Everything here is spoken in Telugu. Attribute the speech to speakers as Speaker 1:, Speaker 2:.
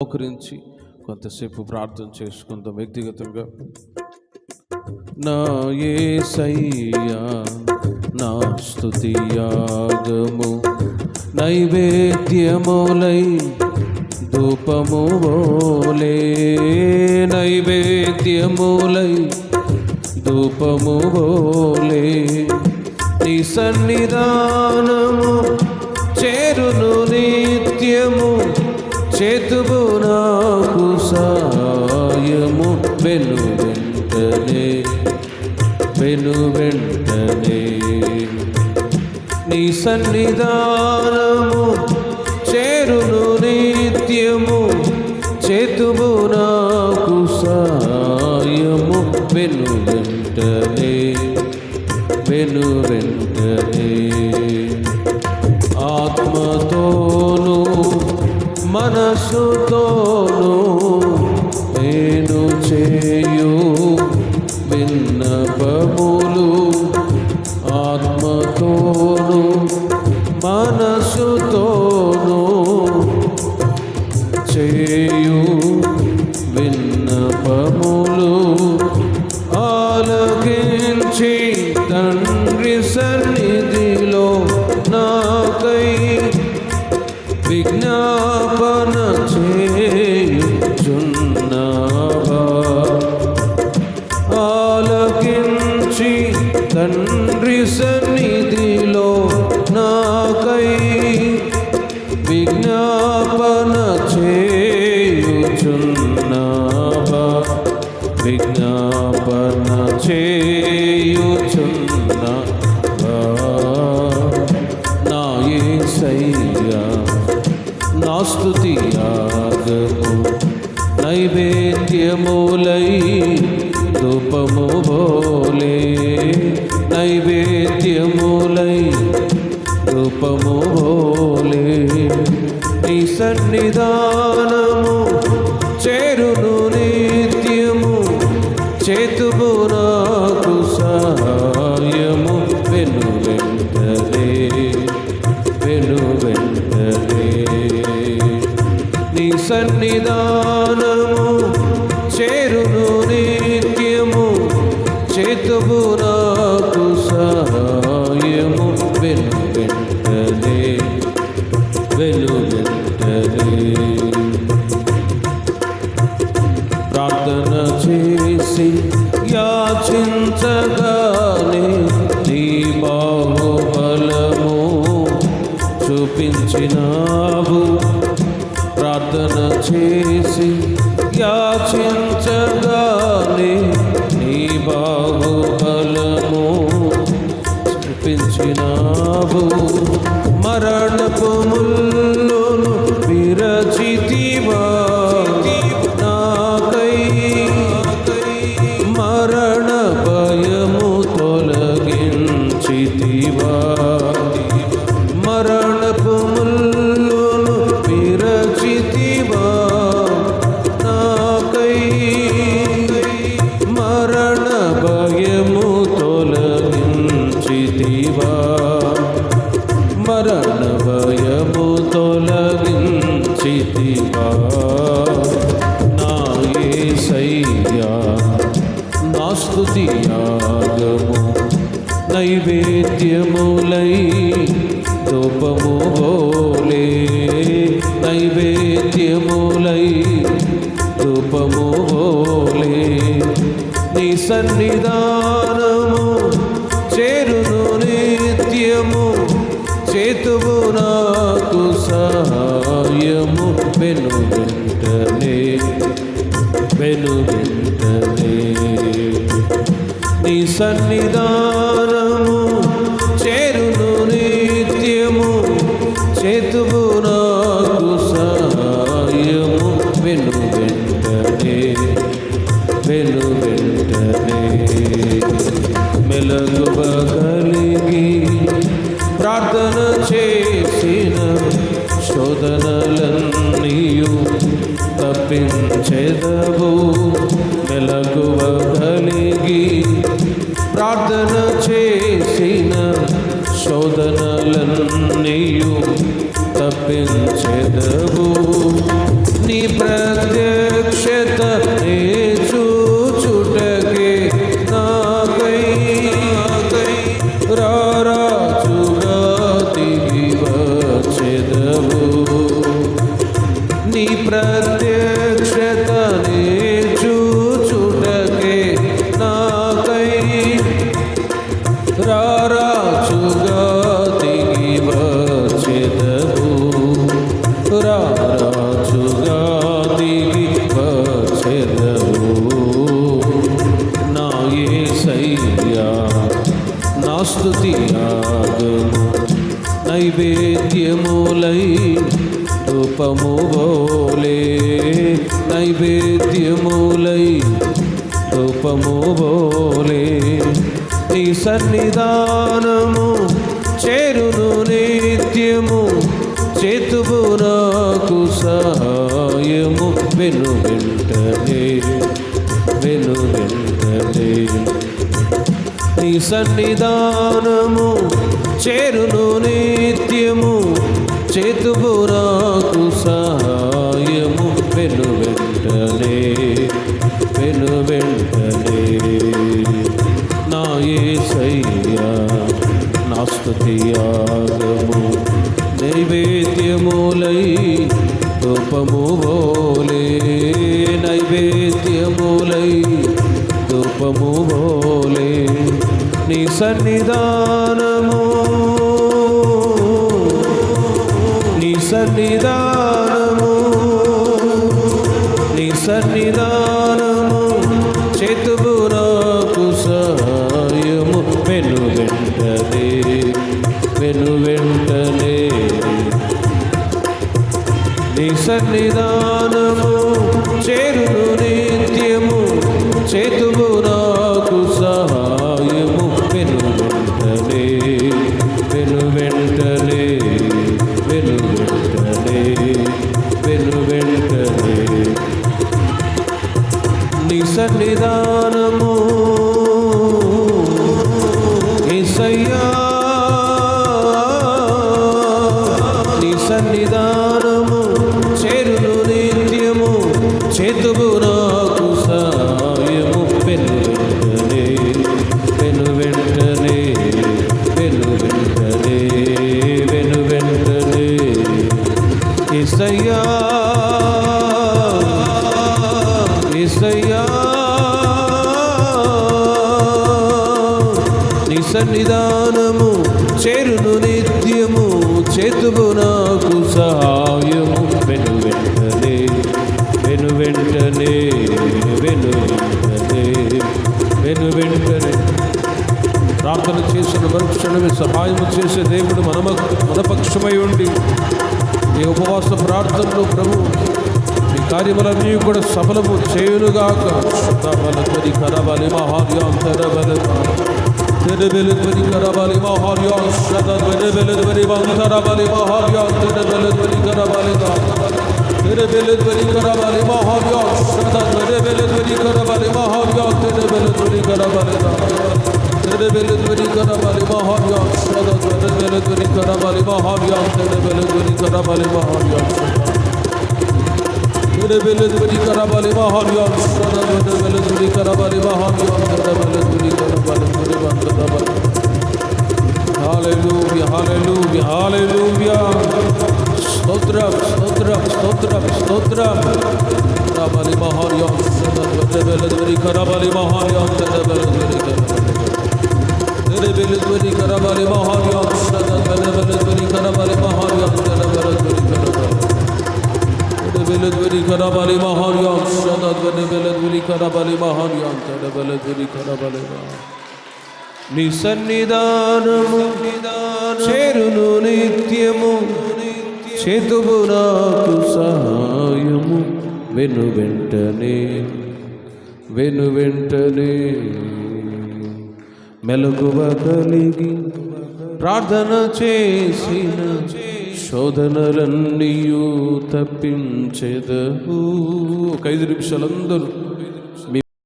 Speaker 1: మోకరించి కొంతసేపు ప్రార్థన చేసుకుందాం వ్యక్తిగతంగా. నా యేసయ్యా నా స్తుతి యాగము నైవేద్యములై ధూపము ఓలే నైవేద్యములై ధూపము ఓలే నీ సన్నిధానము చేరును నిత్యము చేతువు నాకు సాయము. వెను వెంటనే వెను వెంటనే. నీ సన్నిధానము చేరును నిత్యము. చేతువు నాకు సాయము. వెను వెంటనే వెను వెంట você. చేయుచున్న చేయుచున్నావా? నా యేసయ్యా నా స్థుతి యాగము నైవేద్యములై ధూపము భోలే నైవేద్యములై ధూపము భోలే నీ సన్నిధా సన్నిధానము చేరును నిత్యము. చేతువు నాకు సహాయము. వెను వెంటనే వెను వెంటనే. ప్రార్థన చేసి యాచించ తొలగించితివా మరణపు ముల్లును విరచితివా నాకై మరణ భయము తొలగించితివా మరణ భయము తొలగించితివా నా యేసయ్యా నా స్తుతి యాగము నైవేద్యములై ధూపము బోలే. నైవేద్యములై ధూపము బోలే. నీ సన్నిధానము చేరును నిత్యము. చేతువు నాకు సహాయము. వెను వెంటనే వెను వెంటనే. నీ సన్నిధానము చేతువు నాకు సహాయము వెను వెంటనే వెను వెంటనే శోధనలన్నీయు తప్పించెదవు. నీ ప్రత్యక్షత నే చూచుటకే నాకై నాకై రారాచుగా తిరిగి వచ్చెదవు. నీ ప్ర వచ్చెదవు నా యేసయ్యా నా స్తుతి యాగము నైవేద్యములై రూపము బోలే. నైవేద్యములై రూపము బోలే. నీ సన్నిధానము చేరును నిత్యము చేతువు నాకు సహా సహాయము వెను వెంటనే వెను వెంటనే. నీ సన్నిధానము చేరును నిత్యము చేతుపురాకు సహాయము వెను వెంటనే వెను వెంటనే. నా యేసయ్యా నా స్తుతి యాగము నైవేద్యములై రూపము బోలే నైవేద్యములై. రూపము బోలే నీ సన్నిధానము. నీ సన్నిధానము. నీ సన్నిధానము. చేతువు సన్నిధానము చేరును నిత్యము చేతువు నాకు సహాయము. వెను వెంటనే వెను వెంటనే వెను వెంటనే వెను వెంటనే. నీ సన్నిధానము ఏసయ్యా సన్నిధానము చేరును నిత్యము చేతువు నాకు సహాయము. వెను వెంటనే వెను వెంటనే వెను వెంటనే వెను వెంటనే. ప్రార్థన చేసిన మరుక్షణమే సహాయం చేసే దేవుడు మన మనపక్షమై ఉండి ఈ ఉపవాస ప్రార్థనలో ప్రభు ఈ కార్యములన్నీ కూడా సఫలము చేయునుగాక. శుద్ధబలధ్వని కరబలి Tedebele tedi karabali maharya sada tedebele tedi bantarabali maharya tedebele tedi karabali da tedebele tedi karabali maharya sada tedebele tedi karabali maharya tedebele tedi karabali da tedebele tedi karabali maharya sada tedebele tedi karabali maharya tedebele tedi karabali maharya Yere bele duri karabale Hallelujah, hallelujah, hallelujah. Stotram, stotram, stotram, stotram. నీ సన్నిధానము చేరును నిత్యము చేతువు నాకు సహాయము వెను వెంటనే వెను వెంటనే మెలకువ కలిగి ప్రార్థన చేసిన శోధనలన్నీయూ తప్పించెదవు. ఒక ఐదు నిమిషాలందరూ